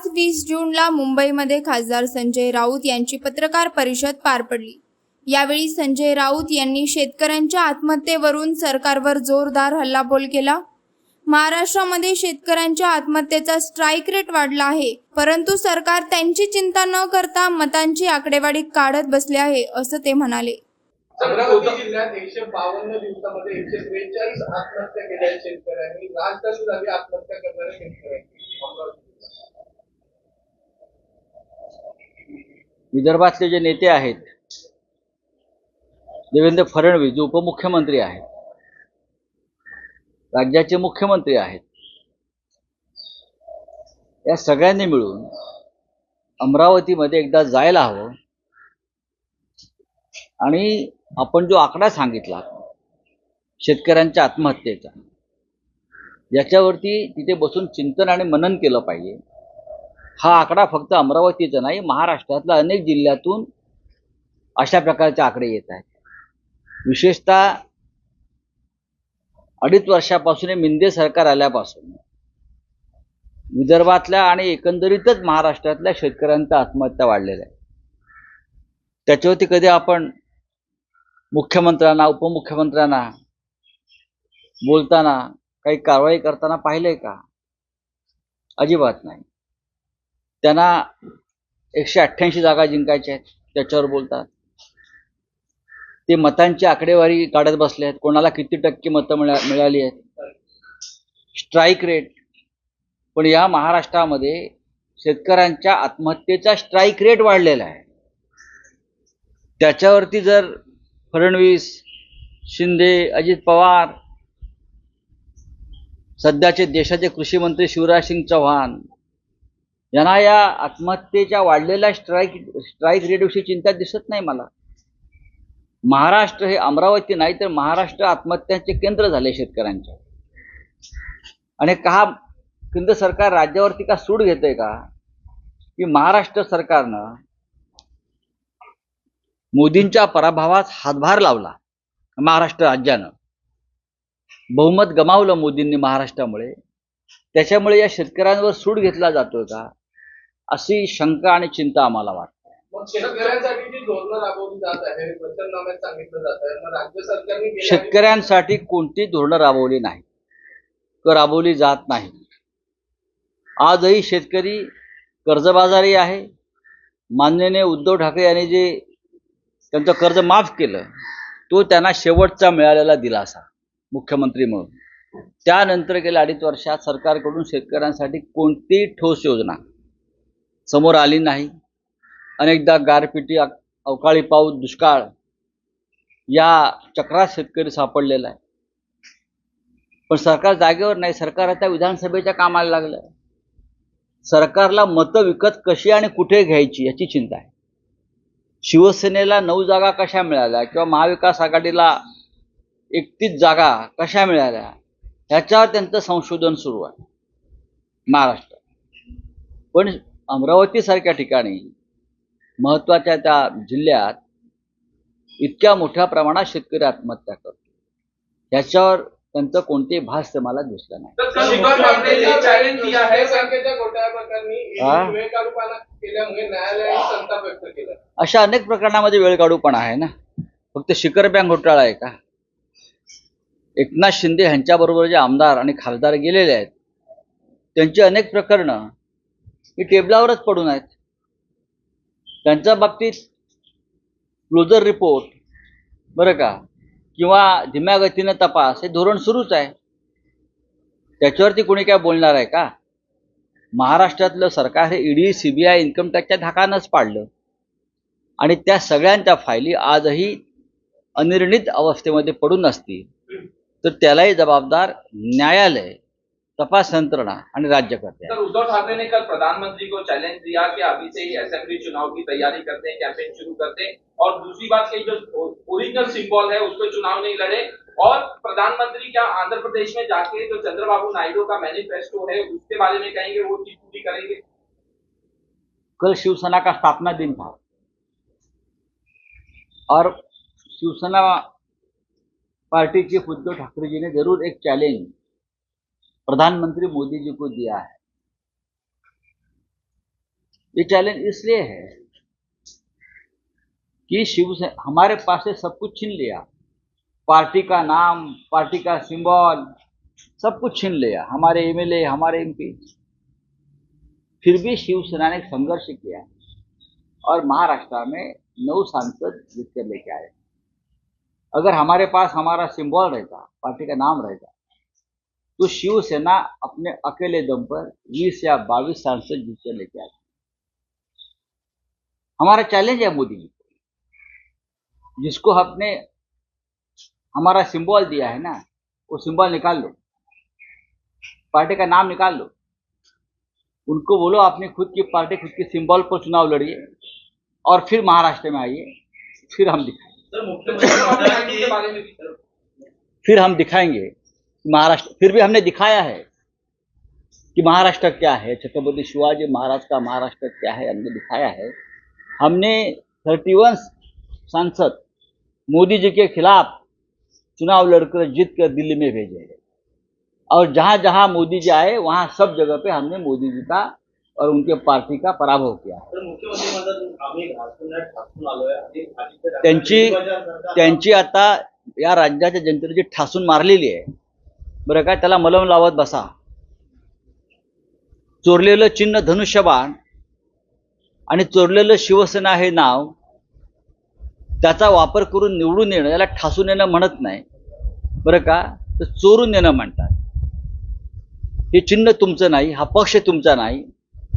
पाच वीस जूनला मुंबईमध्ये खासदार संजय राऊत यांची पत्रकार परिषद पार पडली. यावेळी संजय राऊत यांनी शेतकऱ्यांच्या आत्महत्येवरून सरकारवर जोरदार हल्लाबोल केला. महाराष्ट्रामध्ये शेतकऱ्यांच्या आत्महत्येचा स्ट्राईक रेट वाढला आहे परंतु सरकार त्यांची चिंता न करता मतांची आकडेवारी काढत बसले आहे असं ते म्हणाले. अमरावती जिल्ह्यात एकशे बावन्न दिवसामध्ये एकशे त्रेचाळीस आत्महत्या केल्या शेतकऱ्यांनी. राजधानी झाली आत्महत्या करणाऱ्या शेतकऱ्यांनी अमरावती जिल्ह्यात. विदर्भातले जे नेते आहेत देवेंद्र फडणवीस जे उपमुख्यमंत्री आहेत राज्याचे मुख्यमंत्री आहेत या सगळ्यांनी मिळून अमरावतीमध्ये एकदा जायला हवं. आणि आपण जो आकडा सांगितला शेतकऱ्यांच्या आत्महत्येचा याच्यावरती तिथे बसून चिंतन आणि मनन केलं पाहिजे. हा आकडा फक्त अमरावतीचा नाही महाराष्ट्रातल्या अनेक जिल्ह्यातून अशा प्रकारचे आकडे येत आहेत. विशेषतः अडीच वर्षापासून मिंदे सरकार आल्यापासून विदर्भातल्या आणि एकंदरीतच महाराष्ट्रातल्या शेतकऱ्यांच्या आत्महत्या वाढलेल्या आहेत त्याच्यावरती कधी आपण मुख्यमंत्र्यांना उपमुख्यमंत्र्यांना बोलताना काही कारवाई करताना पाहिलंय का? अजिबात नाही. त्यांना एकशे अठ्ठ्याऐंशी जागा जिंकायच्या आहेत त्याच्यावर बोलतात. ते मतांची आकडेवारी काढत बसले आहेत कोणाला किती टक्के मतं मिळा मिळाली आहेत. स्ट्राईक रेट पण या महाराष्ट्रामध्ये शेतकऱ्यांच्या आत्महत्येचा स्ट्राईक रेट वाढलेला आहे. त्याच्यावरती जर फडणवीस शिंदे अजित पवार सध्याचे देशाचे कृषी मंत्री शिवराज सिंग चौहान यांना या आत्महत्येच्या वाढलेल्या स्ट्राईक स्ट्राईक रेटविषयी चिंता दिसत नाही मला. महाराष्ट्र हे अमरावती नाही तर महाराष्ट्र आत्महत्यांचे केंद्र झाले शेतकऱ्यांच्या. आणि का केंद्र सरकार राज्यावरती का सूड घेते का? की महाराष्ट्र सरकारनं मोदींच्या पराभवात हातभार लावला महाराष्ट्र राज्यानं. बहुमत गमावलं मोदींनी महाराष्ट्रामुळे. त्याच्यामुळे या शेतकऱ्यांवर सूड घेतला जातोय का? अशी शंका आणि चिंता आम्हाला वाटते. शेतकऱ्यांसाठी कोणती धोरणं राबवली नाही राबवली जात नाही आजही शेतकरी कर्जबाजारी आहे. मान्यने उद्धव ठाकरे यांनी जे त्यांचं कर्ज माफ केलं तो त्यांना शेवटचा मिळालेला दिलासा मुख्यमंत्री म्हणून. त्यानंतर गेल्या अडीच वर्षात सरकारकडून शेतकऱ्यांसाठी कोणतीही ठोस योजना समोर आली नाही. अनेकदा गारपिटी अवकाळी पाऊस दुष्काळ या चक्रात शेतकरी सापडलेला आहे. पण सरकार जागेवर नाही. सरकार आता विधानसभेच्या कामाला लागलं सरकारला मतं विकत कशी आणि कुठे घ्यायची याची चिंता आहे. शिवसेनेला नऊ जागा कशा मिळाल्या किंवा महाविकास आघाडीला एकतीस जागा कशा मिळाल्या ह्याच्यावर त्यांचं संशोधन सुरू आहे. महाराष्ट्र. पण अमरावतीसारख्या ठिकाणी महत्त्वाच्या त्या जिल्ह्यात इतक्या मोठ्या प्रमाणात शेतकरी आत्महत्या करतो. ह्याच्यावर त्यांचं कोणतेही भाष्य मला दिसलं नाही. अशा अनेक प्रकरणामध्ये वेळ काढूपणा आहे ना? फक्त शिखर बँक घोटाळा आहे का? एकनाथ शिंदे ह्यांच्याबरोबर जे आमदार आणि खासदार गेलेले आहेत त्यांची अनेक प्रकरणं हे टेबलावरच पडून आहेत. त्यांच्या बाबतीत क्लोजर रिपोर्ट बरं का? किंवा धीम्या गतीनं तपास हे धोरण सुरूच आहे. त्याच्यावरती कोणी काय बोलणार आहे का? महाराष्ट्रातलं सरकार हे ईडी सीबीआय इन्कम टॅक्सच्या धाकानंच पाडलं. आणि त्या सगळ्यांच्या फायली आजही अनिर्णित अवस्थेमध्ये पडून असतील. तर त्यालाही जबाबदार न्यायालय तपास यंत्रणा आणि राज्यकर्ते आहेत. सर उद्धव ठाकरे ने कल प्रधानमंत्री को चैलेंज दिया कि अभी से ही असेंबली चुनाव की तैयारी करते हैं कैंपेन शुरू करते हैं और दूसरी बात की जो ओरिजिनल सिंबल है उस पर चुनाव नहीं लड़े। और प्रधानमंत्री क्या आंध्र प्रदेश में जाके जो चंद्रबाबू नायडू का मैनिफेस्टो है उसके बारे में कहेंगे वो चीज़ पूरी करेंगे? कल शिवसेना का स्थापना दिन था। और शिवसेना पार्टी चीफ उद्धव ठाकरे जी ने ज़रूर एक चैलेंज प्रधानमंत्री मोदी जी को दिया है। ये चैलेंज इसलिए है कि शिवसेना हमारे पास से सब कुछ छीन लिया। पार्टी का नाम, पार्टी का सिंबल सब कुछ छीन लिया। हमारे एमएलए हमारे एमपी फिर भी शिवसेना ने संघर्ष किया और महाराष्ट्र में नौ सांसद जीत कर लेके आए। अगर हमारे पास हमारा सिंबल रहता पार्टी का नाम रहता तो शिवसेना अपने अकेले दम पर 20 या 22 सांसद जीत कर लेके आती हमारा चैलेंज है मोदी जी को। जिसको हमने हमारा सिंबल दिया है ना वो सिंबल निकाल लो। पार्टी का नाम निकाल लो। उनको बोलो अपनी खुद की पार्टी खुद के सिंबल पर चुनाव लड़िए और फिर महाराष्ट्र में आइए फिर हम दिखाएँगे। फिर हम दिखाएँगे। महाराष्ट्र फिर भी हमने दिखाया है कि महाराष्ट्र क्या है। छत्रपति शिवाजी महाराज का महाराष्ट्र क्या है हमने दिखाया है। हमने थर्टी वन सांसद मोदी जी के खिलाफ चुनाव लड़कर जीत कर दिल्ली में भेजे हैं। और जहाँ जहाँ मोदी जी आए वहाँ सब जगह पे हमने मोदी जी का और उनके पार्टी का पराभव किया त्यांची त्यांची आता या राज्याच्या जनतेने जी ठासून मारलेली आहे बरं काय त्याला मलम लावत बसा. चोरलेलं चिन्ह धनुष्यबाण आणि चोरलेलं शिवसेना हे नाव त्याचा वापर करून निवडून येणं याला ठासून येणं म्हणत नाही. बरं का तर चोरून येणं म्हणतात. हे चिन्ह तुमचं नाही हा पक्ष तुमचा नाही.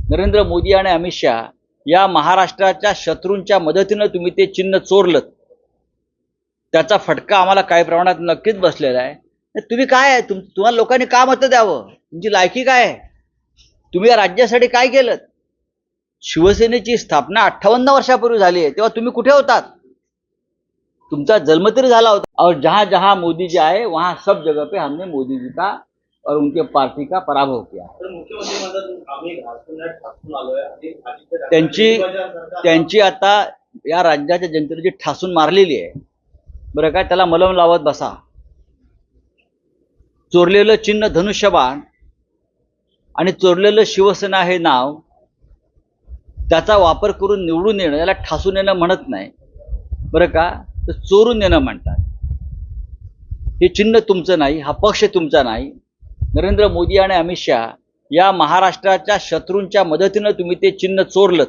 नरेंद्र मोदी आणि अमित शहा या महाराष्ट्राच्या शत्रूंच्या मदतीनं तुम्ही ते चिन्ह चोरलं त्याचा फटका आम्हाला काही प्रमाणात नक्कीच बसलेला आहे. तुम्ही काय आहे? तुम तुम्हाला लोकांनी का मतं द्यावं? तुमची लायकी काय आहे? तुम्ही या राज्यासाठी काय केलं? शिवसेनेची स्थापना अठ्ठावन्न वर्षापूर्वी झाली आहे. तेव्हा तुम्ही कुठे होतात? तुमचा जन्म तरी झाला होता. और जहां जहां मोदी जी आए वहां सब जगह पे हमने मोदी जी का और उनके पार्टी का पराभव किया त्यांची त्यांची आता या राज्याच्या जनतेने जी ठासून मारलेली आहे. बरं काय त्याला मलम लावत बसा. चोरलेलं चिन्ह धनुष्यबाण आणि चोरलेलं शिवसेना हे नाव त्याचा वापर करून निवडून येणं याला ठासून येणं म्हणत नाही. बरं का? तर चोरून येणं म्हणतात. हे चिन्ह तुमचं नाही हा पक्ष तुमचा नाही. नरेंद्र मोदी आणि अमित शहा या महाराष्ट्राच्या शत्रूंच्या मदतीनं तुम्ही ते चिन्ह चोरलं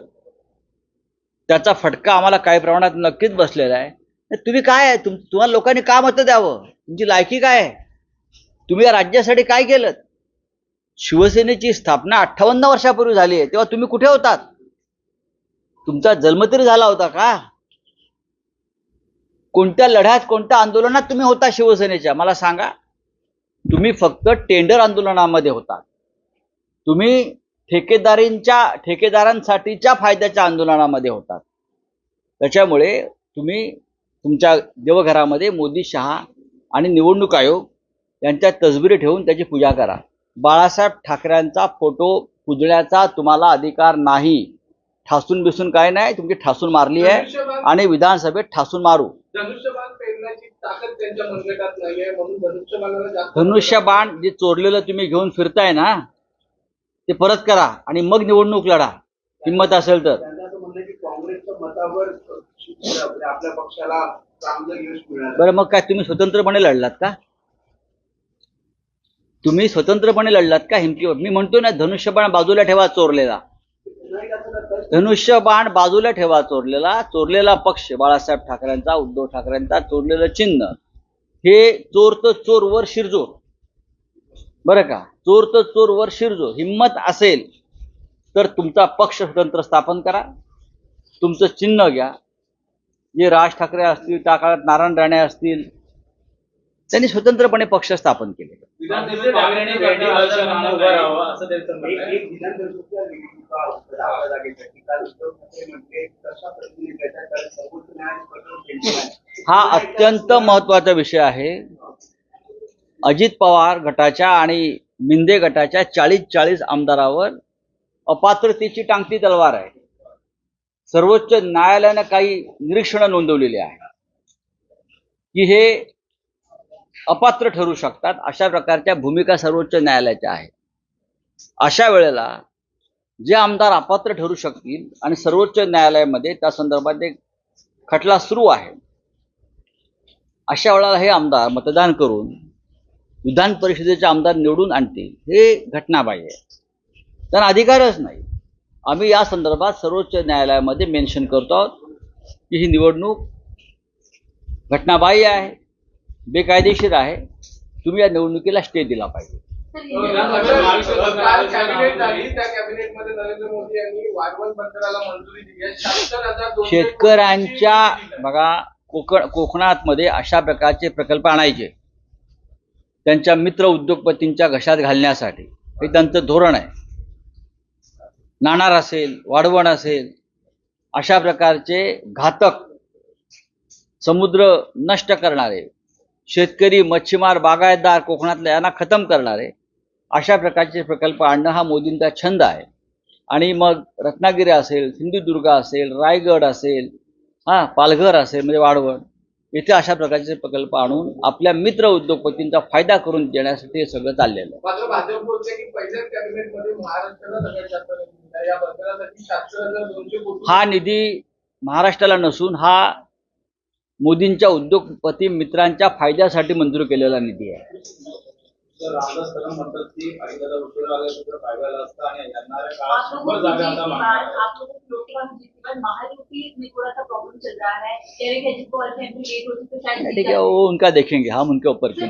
त्याचा फटका आम्हाला काही प्रमाणात नक्कीच बसलेला आहे. तुम्ही काय आहे? तुम तुम्हाला लोकांनी का मतं द्यावं. तुमची लायकी काय आहे? तुम्ही या राज्यासाठी काय केलं? शिवसेनेची स्थापना अठ्ठावन्न वर्षापूर्वी झाली आहे. तेव्हा तुम्ही कुठे होतात? तुमचा जन्म तरी झाला होता का? कोणत्या लढ्यात कोणत्या आंदोलनात तुम्ही होता शिवसेनेच्या? मला सांगा. तुम्ही फक्त टेंडर आंदोलनामध्ये होता तुम्ही ठेकेदारींच्या ठेकेदारांसाठीच्या फायद्याच्या आंदोलनामध्ये होतात. त्याच्यामुळे तुम्ही तुमच्या देवघरामध्ये मोदी शहा आणि निवडणूक आयोग यांच्या तसबिरी ठेवून त्याची पूजा करा. बाळासाहेब ठाकरेंचा फोटो पुजण्याचा तुम्हाला अधिकार नाही. ठासून बिसून काय नाही तुमची ठासून मारली आहे आणि विधानसभेत ठासून मारू. धनुष्यबाण जे चोरलेलं तुम्ही घेऊन फिरताय ना ते परत करा आणि मग निवडणूक लढा. हिंमत असेल तर. मिळालं. बरं मग काय तुम्ही स्वतंत्रपणे लढलात का? तुम्ही स्वतंत्रपणे लढलात का हिमतीवर? मी म्हणतो ना धनुष्यबाण बाजूला ठेवा चोरलेला. धनुष्यबाण बाजूला ठेवा चोरलेला. चोरलेला पक्ष बाळासाहेब ठाकरेंचा उद्धव ठाकरेंचा चोरलेलं चिन्ह. हे चोर तर चोर वर शिरजो बरं का? चोर तर चोर वर शिरजो हिंमत असेल तर तुमचा पक्ष स्वतंत्र स्थापन करा. तुमचं चिन्ह घ्या. जे राज ठाकरे असतील त्या काळात नारायण राणे असतील त्यांनी स्वतंत्रपणे पक्ष स्थापन केले. हा अत्यंत महत्त्वाचा विषय आहे. अजित पवार गटाच्या आणि मिंदे गटाच्या चाळीस चाळीस आमदारावर अपात्रतेची टांगती तलवार आहे. सर्वोच्च न्यायालयानं काही निरीक्षणं नोंदवलेली आहे की हे अपात्र ठरू शकतात अशा प्रकारच्या भूमिका सर्वोच्च न्यायालयाच्या आहेत. अशा वेळेला जे आमदार अपात्र ठरू शकतील आणि सर्वोच्च न्यायालयामध्ये त्या संदर्भात एक खटला सुरू आहे अशा वेळेला हे आमदार मतदान करून विधान परिषदेचे आमदार निवडून आणतील हे घटनाबाह्य आहे. त्यांना अधिकारच नाही. आम्ही या संदर्भात सर्वोच्च न्यायालयामध्ये मेन्शन करतो आहोत की ही निवडणूक घटनाबाह्य आहे. बेकायदेशीर आहे. तुम्ही या निवडणुकीला स्टे दिला पाहिजे. शेतकऱ्यांच्या बघा कोकण कोकणात मध्ये अशा प्रकारचे प्रकल्प आणायचे. त्यांच्या मित्र उद्योगपतींच्या घशात घालण्यासाठी. हे त्यांचं धोरण आहे. नाणार असेल वाढवण असेल अशा प्रकारचे घातक समुद्र नष्ट करणारे शेतकरी मच्छीमार बागायतदार कोकणातल्या यांना खतम करणारे अशा प्रकारचे प्रकल्प आणणं हा मोदींचा छंद आहे. आणि मग रत्नागिरी असेल सिंधुदुर्ग असेल रायगड असेल हा पालघर असेल म्हणजे वाढवण इथे अशा प्रकारचे प्रकल्प आणून आपल्या मित्र उद्योगपतींचा फायदा करून देण्यासाठी हे सगळं चाललेलं आहे. हा निधी महाराष्ट्राला नसून हा मोदींच्या उद्योगपती मित्रांच्या फायद्यासाठी मंजूर केलेला निधी आहे. है हैं ठीक है वो उनका देखेंगे. हम उनके ऊपर क्यों